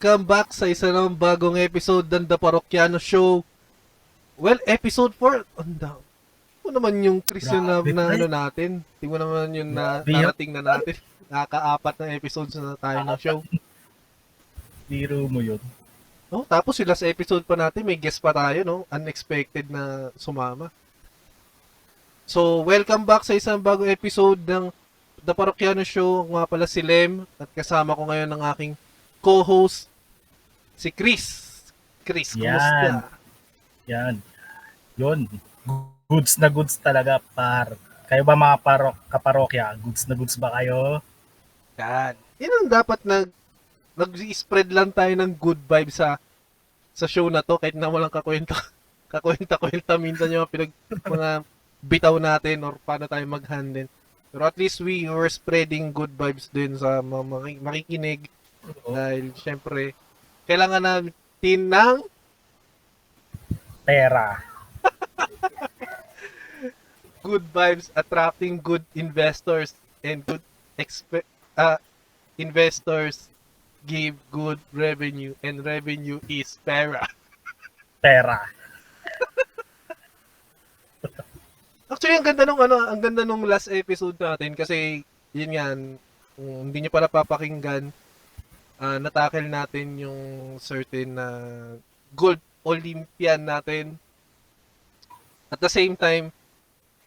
Welcome back sa isa ng bagong episode ng The Parokyano Show. Well, episode 4, ang dami. Ano naman yung Chris yun na, na ano natin? Tingnan mo naman yung na, narating na natin. Nakaka-apat na episodes na tayo ng show. Biro mo yun. Oh, tapos yung last episode pa natin, may guest pa tayo, no? Unexpected na sumama. So, welcome back sa isang bagong episode ng The Parokyano Show. Ako nga pala si Lem at kasama ko ngayon ng aking co-host, si Chris. Chris, Yan. kumusta? Yan. Yun. Goods na goods talaga, par. Kayo ba mga parok, kaparokya? Goods na goods ba kayo? Yan. Yan ang dapat nag nag-spread lang tayo ng good vibes sa sa show na to kahit na walang kakwenta kakwenta-kwenta minsan yung mga pinag mga bitaw natin or paano tayo mag-handle. Pero at least we were spreading good vibes din sa mga maki- makikinig dahil syempre kailangan natin ng Pera. good vibes attracting good investors and good expe- uh, investors give good revenue and revenue is pera. Pera. Actually, ang ganda nung ano, ang ganda nung last episode natin kasi yun yan, kung hindi nyo pa napapakinggan, uh, natakil natin yung certain na gold Olympian natin. At the same time,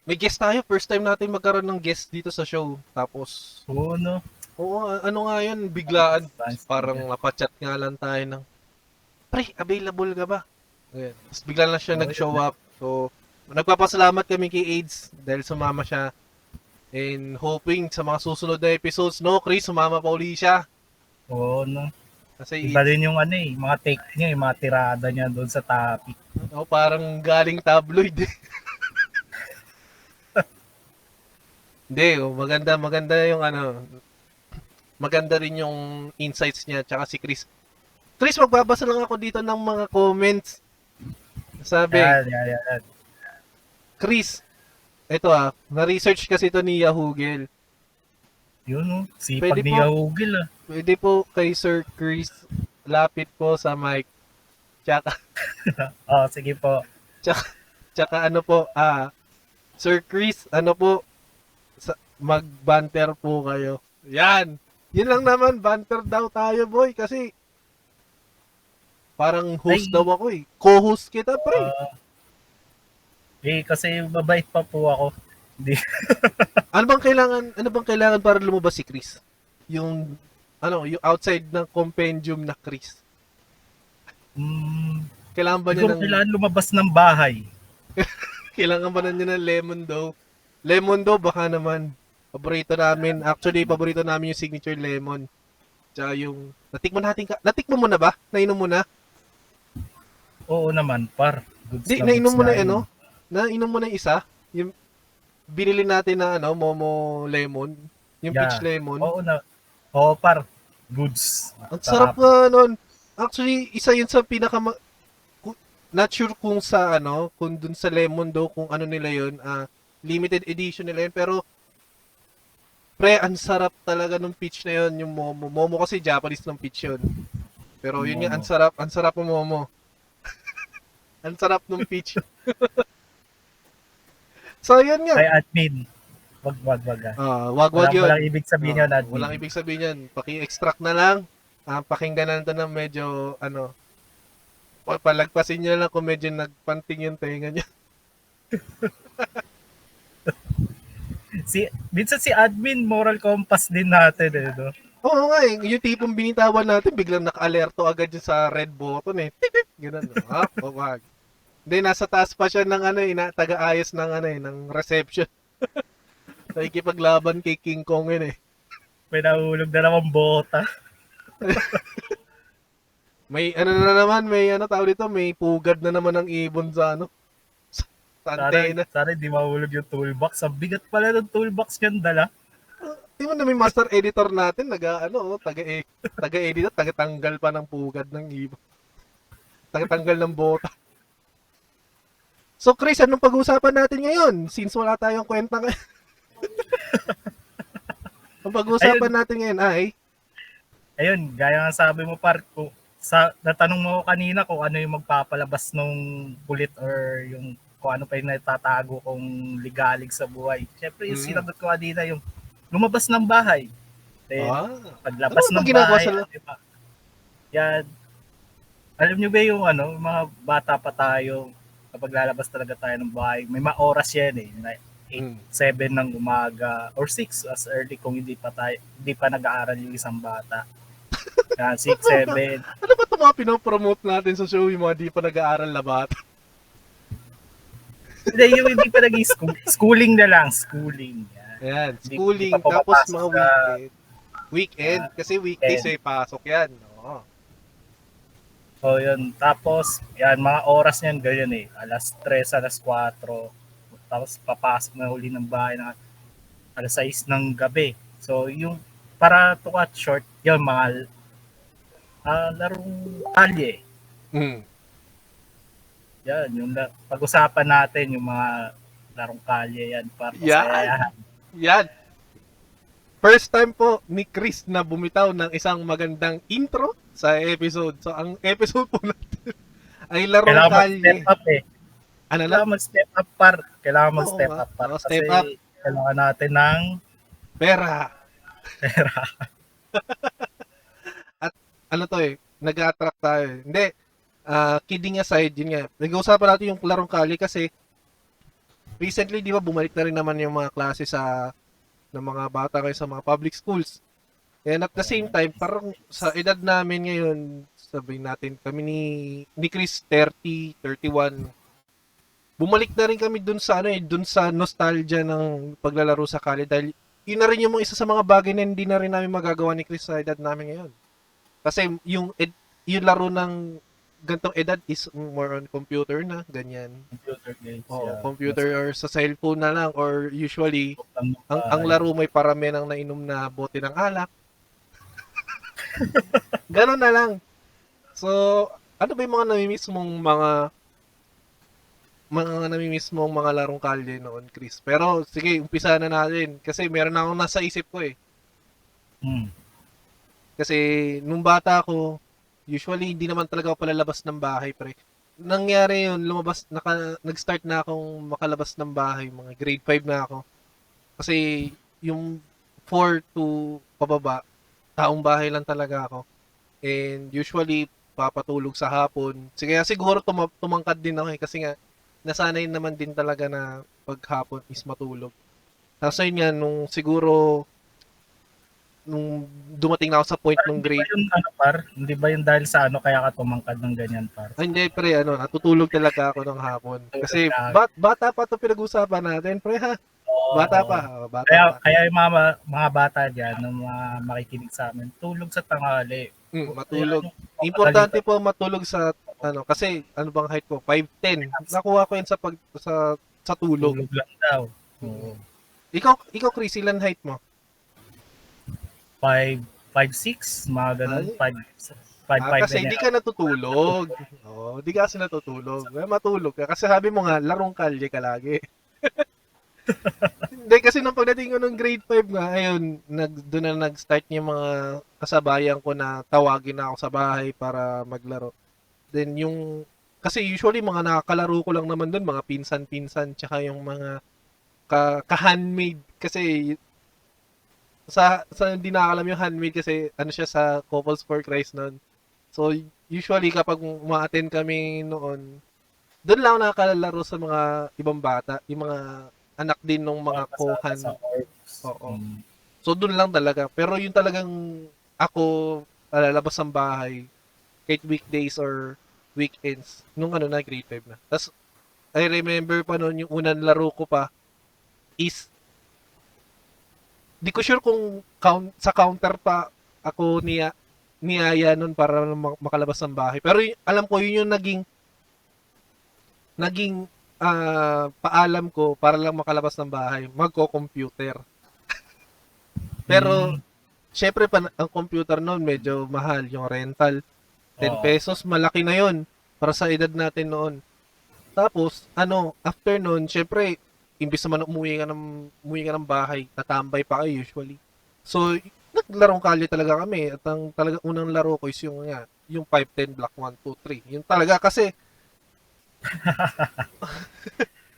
may guest tayo. First time natin magkaroon ng guest dito sa show. Tapos, Oo, no? oo, ano nga yun, biglaan. Parang napachat nga lang tayo ng, Pre, available ka ba? Ayan. Tapos bigla lang siya Oo, nag-show up. So, nagpapasalamat kami kay AIDS dahil sumama siya. And hoping sa mga susunod na episodes, no, Chris, sumama pa uli siya. Oo, no? Kasi Iba din yung ano eh, mga take niya, yung mga tirada niya doon sa topic. oh, parang galing tabloid. Hindi, oh, maganda, maganda yung ano, maganda rin yung insights niya, tsaka si Chris. Chris, magbabasa lang ako dito ng mga comments. Sabi, Yan, yan, yan. Chris, ito ah, na-research kasi ito ni Yahoo Girl. Yun, no? Sipag Pwede ni po. Yahugil, ah. Pwede po kay Sir Chris, lapit po sa mic. Tsaka, Oh, sige po. tsaka ano po, ah, Sir Chris, ano po, sa, mag-banter po kayo. Yan! Yun lang naman, banter daw tayo, boy, kasi parang host Ay. daw ako eh. Co-host kita, pre. Ah, eh, kasi mabait pa po ako. Hindi. ano bang kailangan, ano bang kailangan para lumabas si Chris? Yung, ano, yung outside ng compendium na Chris. Mm, Kailangan ba niya ng, kailangan lumabas ng bahay. kailangan ba na niya ng lemon daw? Lemon daw, baka naman. Paborito namin. Actually, paborito namin yung signature lemon. Tsaka yung, natikman natin ka, natikman mo na ba? Nainom mo na? Oo naman, par. Goods Di, na nainom mo na yun. ano? Nainom mo na yung isa? Yung, binili natin na ano, Momo lemon. Yung Yeah. peach lemon. Oo na. Oo, par. Goods. Ang sarap nga nun. Actually, isa yun sa pinaka not sure kung sa ano, kung dun sa lemon daw kung ano nila yun, ah, limited edition nila yun, pero pre, ang sarap talaga ng peach na yun, yung momo. Momo kasi Japanese ng peach yun. Pero yun Momo. ang sarap, ang sarap ng momo. ang sarap ng peach. so, yun nga. Kay admin. Wag, wag, wag. ah. Ah, wag wag Walang, yun. walang ibig sabihin yun, Ah, admin. Walang ibig sabihin yan. Paki-extract na lang. Ah, pakinggan na ito ng medyo, ano, pa- palagpasin nyo lang kung medyo nagpanting yung tenga nyo. Si, minsan si admin, moral compass din natin. Eh, no? Oo nga eh, yung tipong binitawan natin, biglang naka-alerto agad yun sa red button eh. Tit, Ganun. no? Ha? O wag. Hindi, nasa taas pa siya ng ano eh, taga-ayos ng ano eh, ng reception. Nakikipaglaban kay King Kong yun eh. May nahulog na naman bota. May ano na naman, may ano tawag dito, may pugad na naman ng ibon sa ano. Sa Sana, antena. sana hindi mahulog yung toolbox. Ang bigat pala ng toolbox yan dala. Di mo na may master editor natin, naga ano, taga taga editor, taga tanggal pa ng pugad ng ibon. Taga tanggal ng bota. So Chris, anong pag-uusapan natin ngayon? Since wala tayong kwenta ngayon. Ang pag-uusapan natin ngayon ay ayun, gaya nga sabi mo par, kung sa natanong mo kanina kung ano yung magpapalabas nung kulit or yung kung ano pa yung natatago kong ligalig sa buhay. Siyempre, yung Mm. sinagot ko kanina, yung lumabas ng bahay. Then, Ah, paglabas Ano ng bahay, sa- di ba? Yan. Alam nyo ba yung ano, mga bata pa tayo, kapag lalabas talaga tayo ng bahay, may mga oras yan eh. Na mm. 7 ng umaga or 6 as early kung hindi pa tayo, hindi pa nag-aaral yung isang bata. Yan, 6, 7. Ano ba ito mga pinopromote natin sa show yung mga di pa nag-aaral na bata? Hindi, yung hindi pa naging school, schooling na lang, schooling. Yan. Hindi- schooling, hindi pa tapos mga weekend. Weekend, kasi weekdays ay pasok yan. Oo. So yun, tapos yan mga oras niyan ganyan eh. Alas 3, alas 4. Tapos papasok na uli ng bahay na alas 6 ng gabi. So yung para to cut short, yun mga ah, larong kalye. Mm. Yan, yung pag-usapan natin yung mga larong kalye yan para Yan. pasayahan. Yan. First time po ni Chris na bumitaw ng isang magandang intro sa episode. So, ang episode po natin ay larong Kailangan kalye. mag-step up eh. Ano lang? Kailangan mag-step up par. Kailangan mag-step up par. Kasi step up. kailangan natin ng Pera. pera. Ano to eh, nag-attract tayo. eh. Hindi, ah, kidding aside, yun nga. Nag-uusapan natin yung larong kalye kasi recently, di ba, bumalik na rin naman yung mga klase sa ng mga bata kayo sa mga public schools. And at the same time, parang sa edad namin ngayon, sabihin natin, kami ni, ni Chris, 30, 31, bumalik na rin kami dun sa ano eh, dun sa nostalgia ng paglalaro sa kali dahil yun na rin yung isa sa mga bagay na hindi na rin namin magagawa ni Chris sa edad namin ngayon. Kasi yung ed, yung laro ng gantong edad is more on computer na, ganyan. Computer games. O yeah. computer or sa cellphone na lang or usually Ang, ang, laro may parami ng nainom na bote ng alak. Ganon na lang. So, ano ba yung mga namimiss mong mga mga namimiss mong mga larong kalye noon, Chris? Pero sige, umpisa na natin kasi meron na akong nasa isip ko eh. Hmm. Kasi nung bata ako, usually hindi naman talaga ako palalabas ng bahay, pre. Nangyari yun, lumabas, naka, nag-start na akong makalabas ng bahay, mga grade 5 na ako. Kasi yung 4 to pababa, taong bahay lang talaga ako. And usually, papatulog sa hapon. Sige, siguro tuma- tumangkad din ako eh, kasi nga, nasanay naman din talaga na paghapon is matulog. Tapos ayun nga, nung siguro, nung dumating na ako sa point nung Hindi ba grade, yung ano par? Hindi ba yung dahil sa ano kaya ka tumangkad ng ganyan par? ay hindi pre, ano, natutulog talaga ako ng hapon. Kasi bat, bata pa to pinag-usapan natin, pre ha. Bata pa, bata Kaya, pa. kaya yung mga, mga bata dyan, ng mga makikinig sa amin, tulog sa tanghali. Mm, matulog. Kaya, Importante po matulog sa ano kasi ano bang height ko? 5'10. Nakuha ko 'yan sa pag sa sa tulog. tulog lang daw. Oo. Ikaw ikaw Chris, ilan height mo? 5, 5, 6, mga ganun. 5, 5, 5, Ah, kasi hindi ka natutulog. Oo, hindi ka kasi natutulog. Eh, matulog ka. Kasi sabi mo nga, larong kalye ka lagi. hindi, kasi nung pagdating ko ng grade 5 nga, ayun, nag, doon na nag-start yung mga kasabayan ko na tawagin na ako sa bahay para maglaro. Then yung, kasi usually mga nakakalaro ko lang naman doon, mga pinsan-pinsan, tsaka yung mga ka, ka-handmade. Kasi sa sa hindi nakakalam yung handmade kasi ano siya sa Couples for Christ noon. So, usually kapag uma-attend kami noon, doon lang nakakalaro sa mga ibang bata, yung mga anak din ng mga kohan. Oo. Mm. So, doon lang talaga. Pero yung talagang ako lalabas ng bahay, kahit weekdays or weekends, nung ano na, grade 5 na. Tapos, I remember pa noon, yung unang laro ko pa is, di ko sure kung count, sa counter pa ako niya, niyaya nun para mak- makalabas ng bahay. Pero y- alam ko, yun yung naging, naging ah, paalam ko para lang makalabas ng bahay, magko-computer. Pero, Mm. syempre, pa, ang computer noon medyo mahal, yung rental. 10 Oo. pesos, malaki na yon para sa edad natin noon. Tapos, ano, after noon, syempre, imbis naman umuwi ka ng, umuwi ka ng bahay, tatambay pa kayo usually. So, naglarong kalye talaga kami. At ang talaga unang laro ko is yung, nga, yung 5-10 block 1, 2, 3. Yung talaga kasi,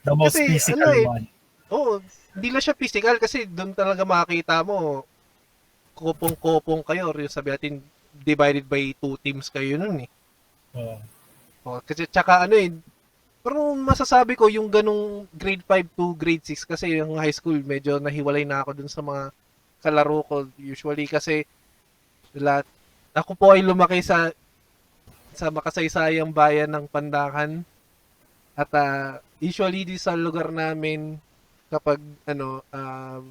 The most Kasi, physical ano eh, one. Oo, hindi lang siya physical kasi doon talaga makikita mo kopong-kopong kayo or yung sabi natin divided by two teams kayo nun eh. Oo. Oh, kasi tsaka ano eh, pero masasabi ko yung ganong grade 5 to grade 6 kasi yung high school medyo nahiwalay na ako dun sa mga kalaro ko usually kasi lahat ako po ay lumaki sa sa makasaysayang bayan ng Pandakan at ah, usually di sa lugar namin kapag ano um,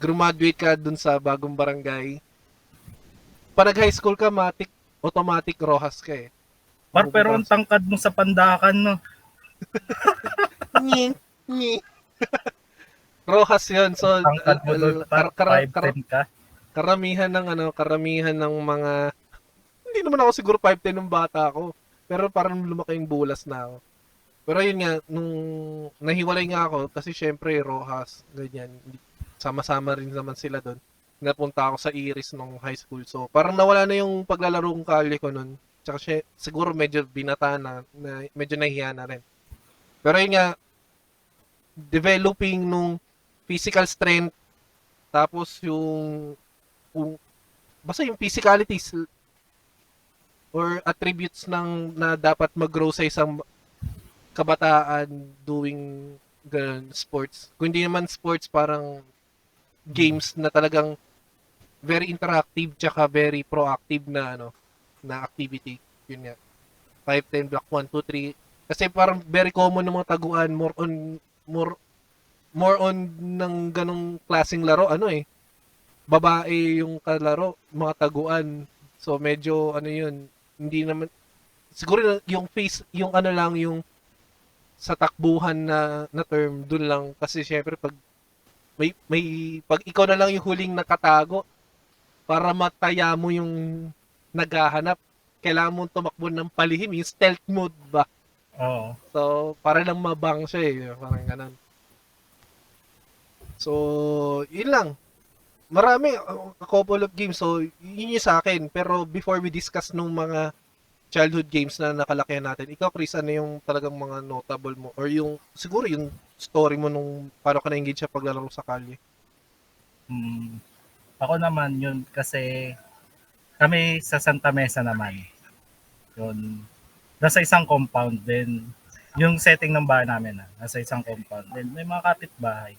graduate ka dun sa bagong barangay pag nag high school ka matik automatic rohas ka eh Par, pero ang tangkad mo sa pandakan, no? Nyi, nyi. Rojas yun. So, Tangkad mo doon, kar- kar- 5'10 ka. karamihan ng ano, karamihan ng mga hindi naman ako siguro 5'10 nung bata ako. Pero parang lumaki yung bulas na ako. Pero yun nga, nung nahiwalay nga ako, kasi syempre Rojas, ganyan, sama-sama rin naman sila doon. Napunta ako sa Iris nung high school. So, parang nawala na yung paglalaro kong kalye ko nun. Tsaka siya, siguro medyo binata na, na medyo nahiya na rin. Pero yun nga, developing nung physical strength, tapos yung, yung basta yung physicalities or attributes ng na dapat mag-grow sa isang kabataan doing ganun, sports. Kung hindi naman sports, parang games na talagang very interactive tsaka very proactive na ano na activity. Yun nga. 5, 10, block 1, 2, 3. Kasi parang very common ng mga taguan, more on, more, more on ng ganong klaseng laro, ano eh. Babae yung kalaro, mga taguan. So medyo, ano yun, hindi naman, siguro yung face, yung ano lang, yung sa takbuhan na, na term, dun lang. Kasi syempre, pag may, may, pag ikaw na lang yung huling nakatago, para mataya mo yung naghahanap, kailangan mo tumakbo ng palihim, yung stealth mode ba? Oo. So, para lang mabang siya eh. Parang ganun. So, yun lang. Marami, a couple of games. So, yun yung sa akin. Pero before we discuss nung mga childhood games na nakalakihan natin, ikaw, Chris, ano yung talagang mga notable mo? Or yung, siguro yung story mo nung paano ka na-engage sa paglalaro sa kalye? Mm, ako naman yun kasi kami sa Santa Mesa naman. Yun. Nasa isang compound din. Yung setting ng bahay namin na, nasa isang compound din. May mga kapitbahay.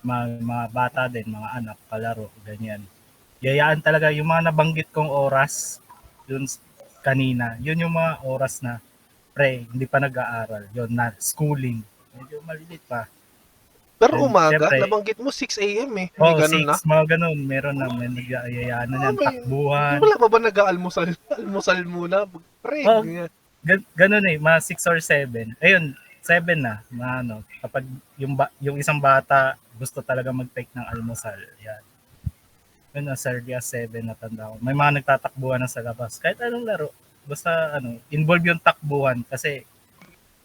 Mga, mga bata din, mga anak, kalaro, ganyan. Yayaan talaga yung mga nabanggit kong oras, yun kanina, yun yung mga oras na pre, hindi pa nag-aaral. Yun na, schooling. Medyo malilit pa. Pero Then, umaga, syempre- nabanggit mo 6 a.m. eh. Hindi Oh, ganun six, na. mga ganun. Meron na, may nagyayaan na yan, may- takbuhan. Wala pa ba nag-almusal? Almusal muna? Pre, Oh. ganyan. Gan- ganun eh, mga 6 or 7. Ayun, 7 na, mga ano, kapag yung, ba- yung isang bata gusto talaga mag-take ng almusal, yan. Yun, as early as 7 na tanda ko. May mga nagtatakbuhan na sa labas. Kahit anong laro, basta ano, involve yung takbuhan kasi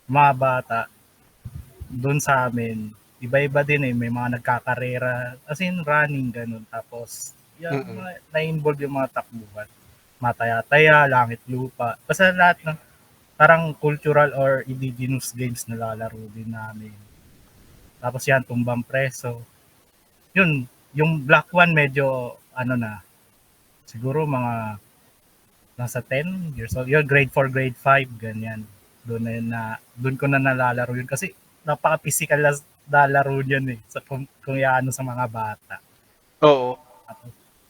mga bata, doon sa amin, iba-iba din eh, may mga nagkakarera, as in running, ganun. Tapos, yan, Mm-mm. mga- na-involve yung mga takbuhan. Mataya-taya, langit lupa. Basta lahat ng parang cultural or indigenous games na lalaro din namin. Tapos yan, tumbang preso. Yun, yung Black One medyo, ano na, siguro mga nasa 10 years old. Yun, grade 4, grade 5, ganyan. Doon na, na doon ko na nalalaro yun kasi napaka-physical na lalaro yun eh. Sa, kung, kung yaano sa mga bata. Oo.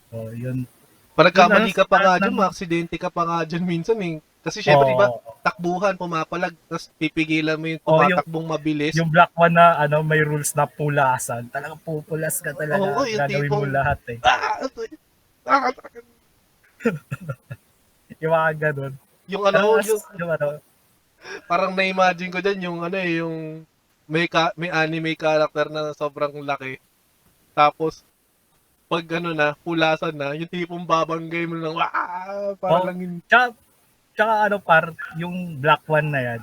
So, yun. Pag nagkamali Yun, ka pa nga dyan, ng- maaksidente ka pa nga dyan minsan eh. Kasi syempre, Oo. diba, takbuhan, pumapalag, tapos pipigilan mo yung tumatakbong mabilis. Yung Black One na ano, may rules na pulasan. Talagang pupulas ka talaga. Oo, yung Gagawin mo lahat eh. Ah, ito, ah, Yung mga ganun. yung ano, yung, yung ano, parang na-imagine ko dyan yung ano eh, yung may, ka, may anime character na sobrang laki. Tapos, pag ano na, pulasan na, yung tipong babanggay mo lang, ah, parang Oh. lang yung, tsaka, tsaka ano par, yung Black One na yan,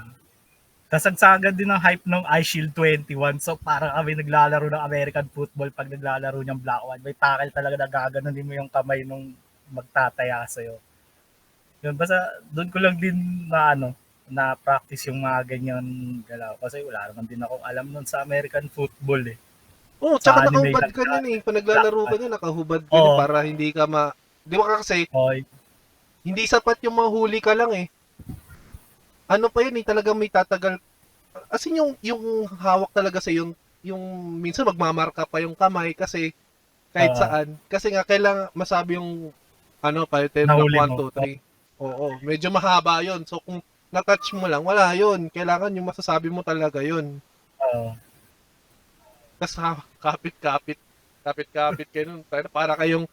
kasagsagan din ng hype ng iShield 21. So parang kami naglalaro ng American football pag naglalaro ng Black One. May tackle talaga na gaganunin mo yung kamay nung magtataya sa'yo. Yun, basta doon ko lang din na ano, na practice yung mga ganyan galaw. Kasi wala naman din ako alam nun sa American football eh. Sa tsaka anime nakahubad lang ka nun eh. Pag naglalaro ka niya, nakahubad ka niya para hindi ka ma... Di ba kasi, Hoy, hindi sapat yung mahuli ka lang eh. Ano pa yun eh, talagang may tatagal. As in yung, yung hawak talaga sa yung, yung minsan magmamarka pa yung kamay kasi kahit Oo. saan. Kasi nga kailangan masabi yung ano pa, 10 Nahuli 1, mo. 2, 3. Oo, medyo mahaba yon So kung na-touch mo lang, wala yon Kailangan yung masasabi mo talaga yon oo. Tapos ha, kapit-kapit. Kapit-kapit kayo nun. Para, para kayong,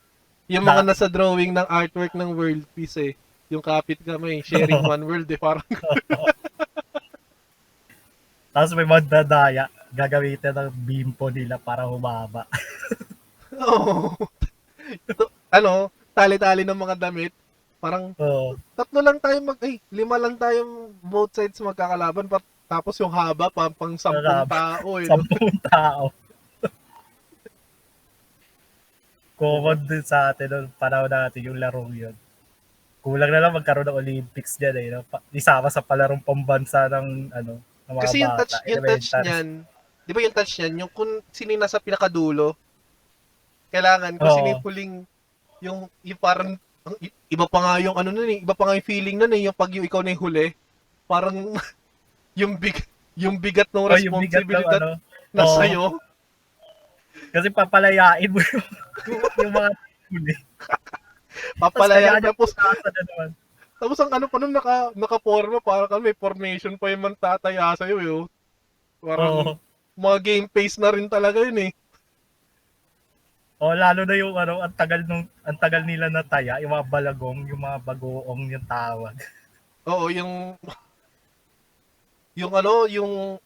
yung mga nasa drawing ng artwork ng World Peace eh. Yung kapit kami, sharing one world eh. Parang, Tapos may magdadaya, gagamitin ng bimpo nila para humaba. oo. Ito, ano, tali-tali ng mga damit. Parang, Oo. tatlo lang tayo mag, ay, lima lang tayong both sides magkakalaban. Pa, tapos yung haba, pa, pang sampung Haba. tao eh. no? Sampung tao. Common din sa atin noong panahon natin yung laro yun. Kulang na lang magkaroon ng Olympics dyan eh. No? Isama sa palarong pambansa ng ano ng mga Kasi yung touch, bata, yung touch niyan, di ba yung touch niyan, yung kung sino nasa pinakadulo, kailangan, kung Oo. sino yung huling, yung, yung parang, iba pa nga yung ano nun eh, iba pa nga yung feeling nun eh, yung pag yung ikaw na yung huli, parang, yung big, yung bigat ng Oh, responsibilidad ano. na Oo. sa'yo, Kasi papalayain mo yung, yung mga huli. papalayan, kaya- tapos, naman. tapos ang ano pa nun, naka, naka-forma, parang kami, may formation pa yung mantataya sa'yo, yo. Parang, Oo. mga game pace na rin talaga yun eh. Oh, lalo na yung ano, ang tagal nung ang tagal nila na taya, yung mga balagong, yung mga bagoong yung tawag. Oo, yung yung ano, yung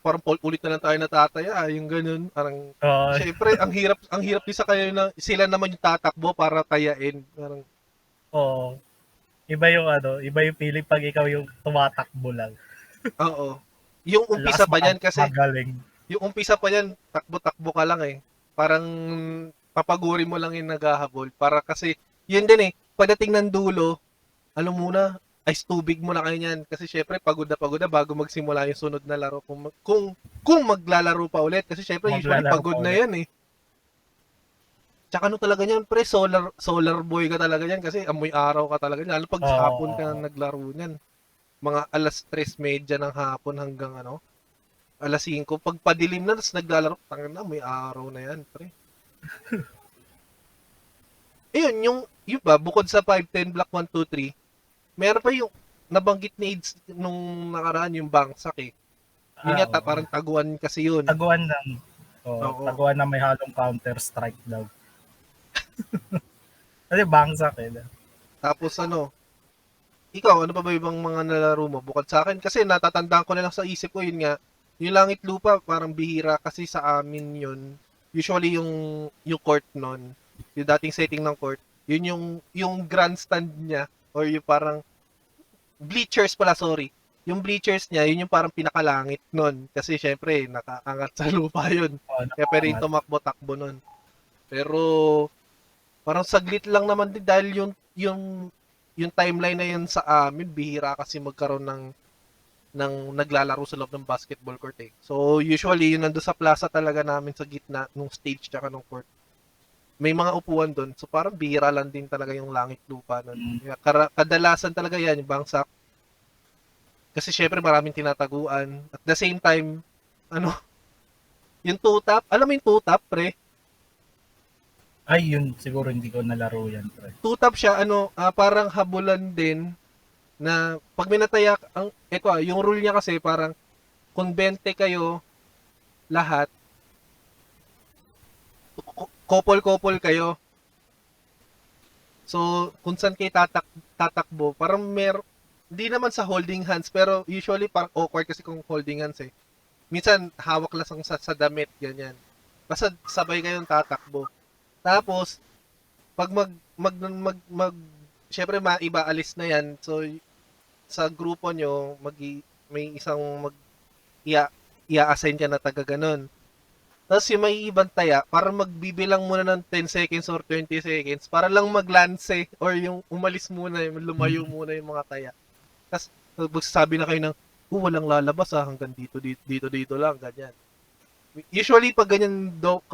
parang ulit na lang tayo natataya, yung ganun, parang Oh, syempre ang hirap ang hirap din sa kayo na sila naman yung tatakbo para tayain. Parang oh. Iba yung ano, iba yung feeling pag ikaw yung tumatakbo lang. oo. Yung umpisa Lakas pa niyan kasi Magaling. yung umpisa pa niyan, takbo-takbo ka lang eh. Parang papaguri mo lang yung naghahabol para kasi yun din eh, pagdating ng dulo, ano muna, ice tubig muna kayo niyan kasi syempre pagod na pagod na bago magsimula yung sunod na laro kung kung kung maglalaro pa ulit kasi syempre usually pagod pa na yan eh. Tsaka ano talaga niyan, pre, solar solar boy ka talaga niyan kasi amoy araw ka talaga niyan. Lalo pag Oo. hapon ka naglaro niyan. Mga alas 3:30 ng hapon hanggang ano, alas 5. Pag padilim na, tapos naglalaro, tangin na, may araw na yan, pre. Ayun, yung, yung ba, bukod sa 510 Block 1, 2, 3, meron pa yung nabanggit ni AIDS nung nakaraan yung bangsak eh. Yun Ah, yata, oo. parang taguan kasi yun. taguan lang. Oh, Oo. taguan na may halong counter strike daw. Kasi bangsak eh. Tapos ano, ikaw, ano pa ba ibang mga nalaro mo? Bukod sa akin, kasi natatandaan ko na lang sa isip ko, yun nga, yung langit lupa, parang bihira kasi sa amin yun. Usually yung, yung court nun, yung dating setting ng court, yun yung, yung grandstand niya, or yung parang, bleachers pala, sorry. Yung bleachers niya, yun yung parang pinakalangit nun. Kasi syempre, nakaangat sa lupa yun. Oh, Kaya pwede tumakbo-takbo nun. Pero, parang saglit lang naman din dahil yung, yung, yung timeline na yun sa amin, bihira kasi magkaroon ng, ng naglalaro sa loob ng basketball court eh. So, usually, yun nando sa plaza talaga namin sa gitna nung stage tsaka nung court. May mga upuan doon. So, parang bihira lang din talaga yung langit lupa nun. Mm. Kadalasan talaga yan, yung bangsak. Kasi syempre maraming tinataguan. At the same time, ano, yung two-tap, alam mo yung two-tap, pre? Ay, yun siguro hindi ko nalaro yan. Pre. two-tap siya, ano, ah, parang habulan din na pag minataya, ang, eto ah, yung rule niya kasi parang kung 20 kayo lahat, couple-couple kayo. So, kung saan kayo tatak tatakbo, parang mer hindi naman sa holding hands, pero usually parang awkward kasi kung holding hands eh. Minsan, hawak lang sa, sa damit, ganyan. Basta sabay kayong tatakbo. Tapos, pag mag mag mag, mag syempre maiba alis na yan. So sa grupo nyo mag may isang mag ia ia-assign ka na taga ganun. Tapos yung may ibang taya, para magbibilang muna ng 10 seconds or 20 seconds, para lang maglanse or yung umalis muna, yung lumayo muna yung mga taya. Tapos magsasabi na kayo ng, oh, walang lalabas ah, hanggang dito, dito, dito, dito lang, ganyan. Usually, pag ganyan do,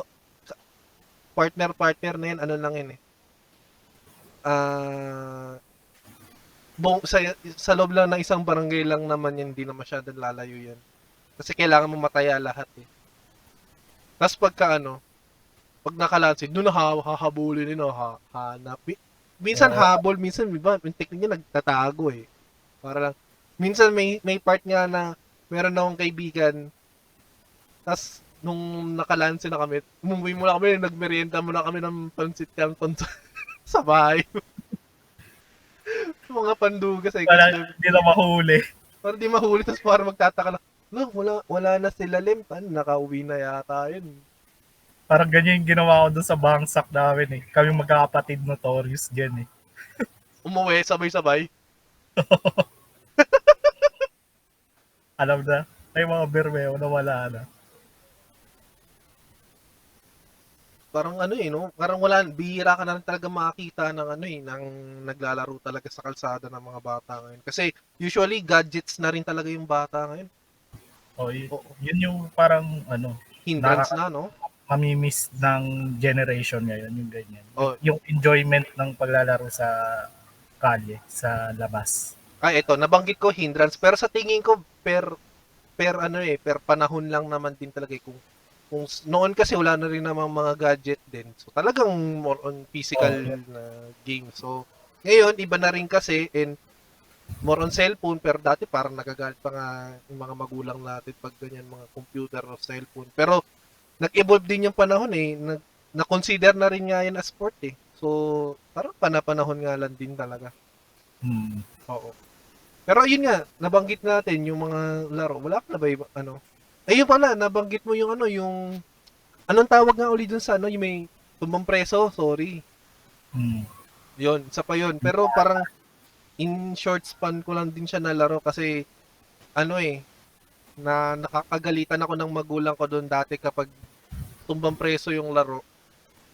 partner-partner na yan, ano lang yun eh. Ah, buong, sa, sa loob lang ng isang barangay lang naman yan, hindi na masyadong lalayo yan. Kasi kailangan mo mataya lahat eh. Tapos pagka ano, pag nakalansin, doon na ha, hahabulin nino, ha, hanap. Mi- Minsan Oo. habol, minsan iba, yung technique niya nagtatago eh. Para lang, minsan may may part nga na meron akong kaibigan, tapos nung nakalansin na kami, umuwi muna kami, nagmerienda muna kami ng pansit canton sa bahay. Mga pandugas eh. Wala, hindi na mahuli. para di mahuli, tapos para magtataka na, no, wala, wala na sila Lem, pan, nakauwi na yata yun. Parang ganyan yung ginawa ko doon sa bangsak namin eh. Kami magkakapatid notorious dyan eh. Umuwi, sabay-sabay. Alam na, may mga bermeo na wala na. Parang ano eh, no? Parang wala, bihira ka na rin talaga makakita ng ano eh, ng naglalaro talaga sa kalsada ng mga bata ngayon. Kasi usually gadgets na rin talaga yung bata ngayon. O, y- Oo. yun yung parang ano, Hindrance na, no? mamimiss ng generation ngayon, yung ganyan. Oh. Yung enjoyment ng paglalaro sa kalye, sa labas. Ay, ito, nabanggit ko hindrance. Pero sa tingin ko, per, per ano eh, per panahon lang naman din talaga eh. Kung, kung noon kasi wala na rin namang mga gadget din. So talagang more on physical Oh, na game. So ngayon, iba na rin kasi and more on cellphone pero dati parang nagagalit pa nga yung mga magulang natin pag ganyan mga computer o cellphone. Pero nag-evolve din yung panahon eh. Nag, na-consider na rin nga yan as sport eh. So parang panapanahon nga lang din talaga. Hmm. Oo. Pero yun nga, nabanggit natin yung mga laro. Wala ka na ba iba, ano? Ayun pala, nabanggit mo yung ano, yung... Anong tawag nga uli dun sa ano, yung may tumbang preso, sorry. Hmm. Yun, isa pa yun. Pero parang in short span ko lang din siya nalaro kasi ano eh, na nakakagalitan ako ng magulang ko doon dati kapag tumbang preso yung laro.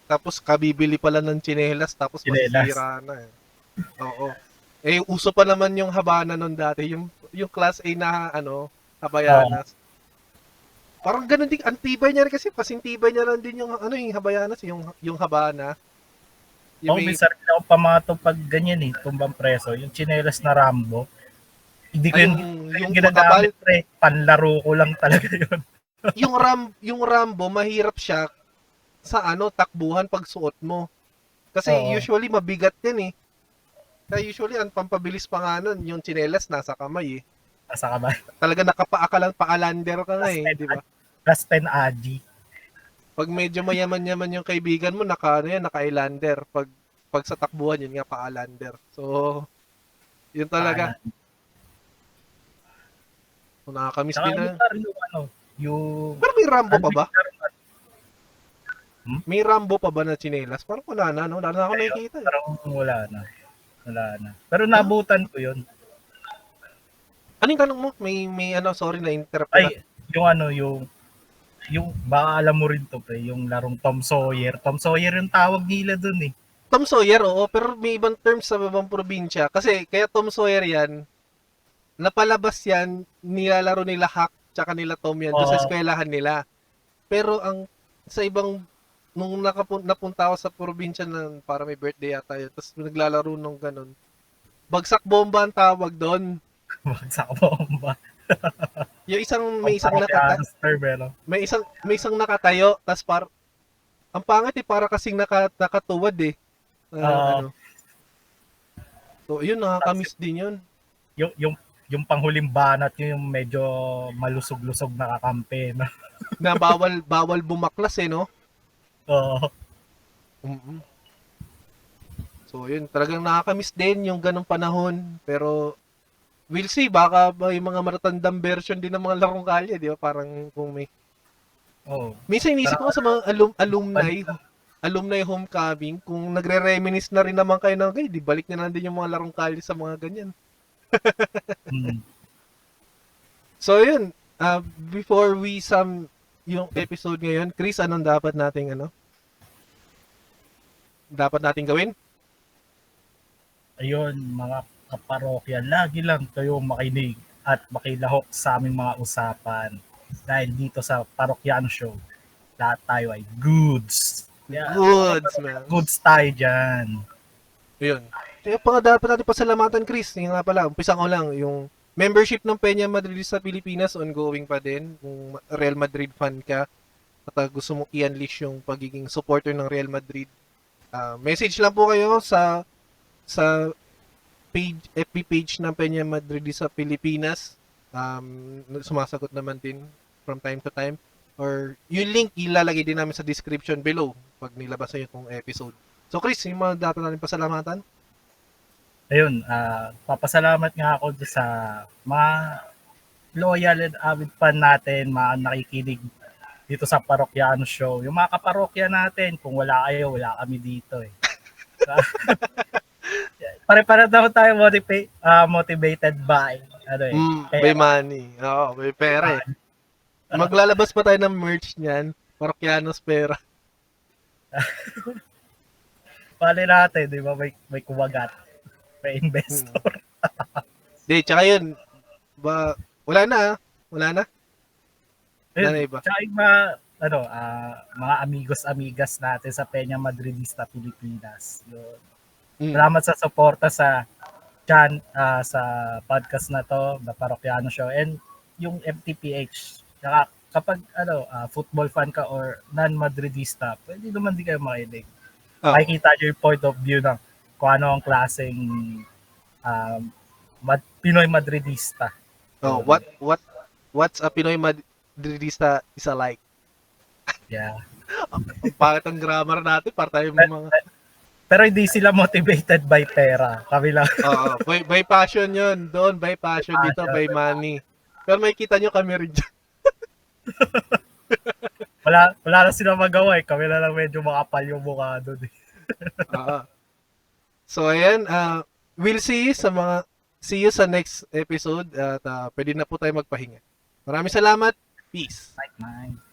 Tapos kabibili pala ng tsinelas tapos masisira na eh. Oo. Eh uso pa naman yung habana noon dati, yung yung class A na ano, habayanas. Parang ganun din, antibay niya rin kasi pasintibay niya lang din yung ano yung habayanas, yung yung habana. Oh, may- minsan rin ako pamato pag ganyan eh, tumbang preso. Yung chinelas na Rambo. Hindi ko yung, yung yung ginagamit pre. Panlaro ko lang talaga yun. yung ram yung Rambo mahirap siya sa ano takbuhan pag suot mo. Kasi Oo. usually mabigat 'yan eh. Kaya usually ang pampabilis pa nga nun, yung tsinelas nasa kamay eh. Asa ka ba? Talaga nakapaa ka lang, paalander ka nga eh, di ba? Plus 10 Aji. Pag medyo mayaman-yaman yung kaibigan mo, naka ano yan, naka-islander. Pag pag sa takbuhan yun nga paalander. So yun talaga. So, nakakamiss din na. yung ano, yung... Pero may Rambo pa ba? Hmm? May Rambo pa ba na tsinelas? Parang wala na, no? Wala na ako nakikita. Eh. Parang wala na. Wala na. Pero nabutan ko yun. Anong tanong mo? May, may ano, sorry na interrupt na. Ay, yung ano, yung yung baka alam mo rin to pre, yung larong Tom Sawyer. Tom Sawyer yung tawag nila dun eh. Tom Sawyer, oo, pero may ibang terms sa ibang probinsya. Kasi, kaya Tom Sawyer yan, napalabas yan, nilalaro nila Hack, tsaka nila Tom yan, doon sa Oo. eskwelahan nila. Pero, ang, sa ibang, nung nakapun, napunta ako sa probinsya na para may birthday yata yun, tapos naglalaro nung ganun, bagsak bomba ang tawag doon. Bagsak bomba. Yung isang, may isang Ang nakata, Piano Star, pero may isang, may isang nakatayo, tapos par, ang pangit eh, para kasing naka, nakatuwad eh. Ah, Oo. ano. So, yun, nakakamiss din yun. yung, yung, yung panghuling banat yun, yung medyo malusog-lusog na kakampi. Na, na bawal bawal bumaklas eh no. Oo. mm So yun, talagang nakakamiss din yung ganong panahon. Pero we'll see, baka may mga matatandang version din ng mga larong kalye, di ba? Parang kung may... Oo. Minsan inisip ko sa mga alum, alumni, alumni homecoming, kung nagre-reminisce na rin naman kayo ng, "Ay, di balik na lang din yung mga larong kalye sa mga ganyan. Mm. So yun, uh, before we sum yung episode ngayon, Chris, anong dapat nating ano? Dapat nating gawin? Ayun, mga kaparokya, lagi lang kayo makinig at makilahok sa aming mga usapan. Dahil dito sa Parokyano Show, lahat tayo ay goods. Yeah, Goods, man. goods tayo dyan. Yun. Kaya pa nga dapat natin pasalamatan, Chris. Yung nga pala, umpisa ko lang, yung membership ng Peña Madrid sa Pilipinas, ongoing pa din. Kung Real Madrid fan ka, at uh, gusto mong i-unleash yung pagiging supporter ng Real Madrid, ah, message lang po kayo sa sa page, FB page ng Peña Madrid sa Pilipinas. Um, sumasagot naman din from time to time. Or yung link ilalagay din namin sa description below pag nilabas na itong episode. So Chris, yung mga dapat natin pasalamatan? Ayun, ah, papasalamat nga ako sa mga loyal and avid fan natin, mga nakikinig dito sa Parokyano Show. Yung mga kaparokya natin, kung wala kayo, wala kami dito eh. Pare-pare daw tayo motiva- ah, motivated by ano eh. Mm, pera. may money. Oo, may pera eh. Maglalabas pa tayo ng merch niyan. Parokyanos pera. Pali natin, di ba? May, may kumagat. May investor. Di, tsaka yun. Ba, wala na ah. Wala na. Wala na iba. Tsaka yung mga, ano, ah, mga amigos-amigas natin sa Peña Madridista Pilipinas. Yun. Mm. Salamat sa suporta sa chan ah, sa podcast na to, The Parokyano Show and yung MTPH. Tsaka kapag ano, ah, football fan ka or non-Madridista, pwede naman di kayo makinig. Oh. Makikita nyo yung point of view ng kung ano ang klaseng um, Mad- Pinoy Madridista. Oh, what what what's a Pinoy Madridista is alike? Yeah. Ang pangit ang grammar natin para tayo mga Pero hindi sila motivated by pera. Kami lang. Oo, by, by passion 'yun. Doon by passion dito by money. Pero may kita nyo kami rin dyan. Wala, wala na sila magawa eh. Kami na lang medyo makapal yung mukha doon eh. Oo. So ayan, uh, we'll see you sa mga see you sa next episode at uh, pwede na po tayo magpahinga. Maraming salamat. Peace. Like mine.